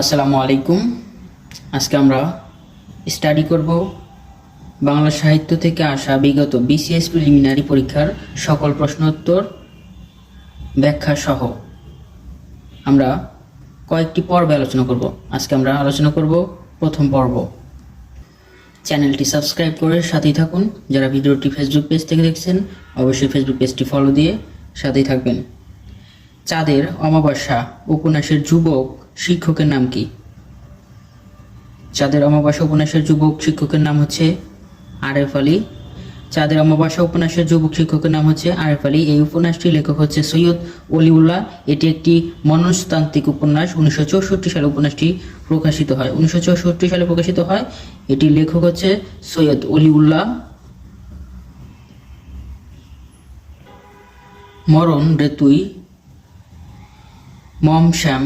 আসসালামু আলাইকুম। আজকে আমরা স্টাডি করব বাংলা সাহিত্য থেকে আসা বিগত বিসিএস প্রিলিমিনারি পরীক্ষার সকল প্রশ্নোত্তর ব্যাখ্যা সহ। আমরা কয়েকটি পর্বে আলোচনা করব। আজকে আমরা আলোচনা করব প্রথম পর্ব। চ্যানেলটি সাবস্ক্রাইব করে সাথেই থাকুন। যারা ভিডিওটি ফেসবুক পেজ থেকে দেখছেন, অবশ্যই ফেসবুক পেজটি ফলো দিয়ে সাথেই থাকবেন। চাঁদের অমাবস্যা উপন্যাসের যুবক শিক্ষকের নাম কি? চাঁদের অমাবস্যা উপন্যাসের যুবক শিক্ষকের নাম হচ্ছে আরেফ আলী। চাঁদের অমাবস্যা উপন্যাসের যুবক শিক্ষকের নাম হচ্ছে আরেফ আলী। এই উপন্যাসটির লেখক হচ্ছে সৈয়দ অলিউল্লাহ। এটি একটি মনস্তান্ত্রিক উপন্যাস। উনিশশো চৌষট্টি সালে উপন্যাসটি প্রকাশিত হয়। উনিশশো চৌষট্টি সালে প্রকাশিত হয়। এটির লেখক হচ্ছে সৈয়দ অলিউল্লাহ। মরণ রে তুই মম শ্যাম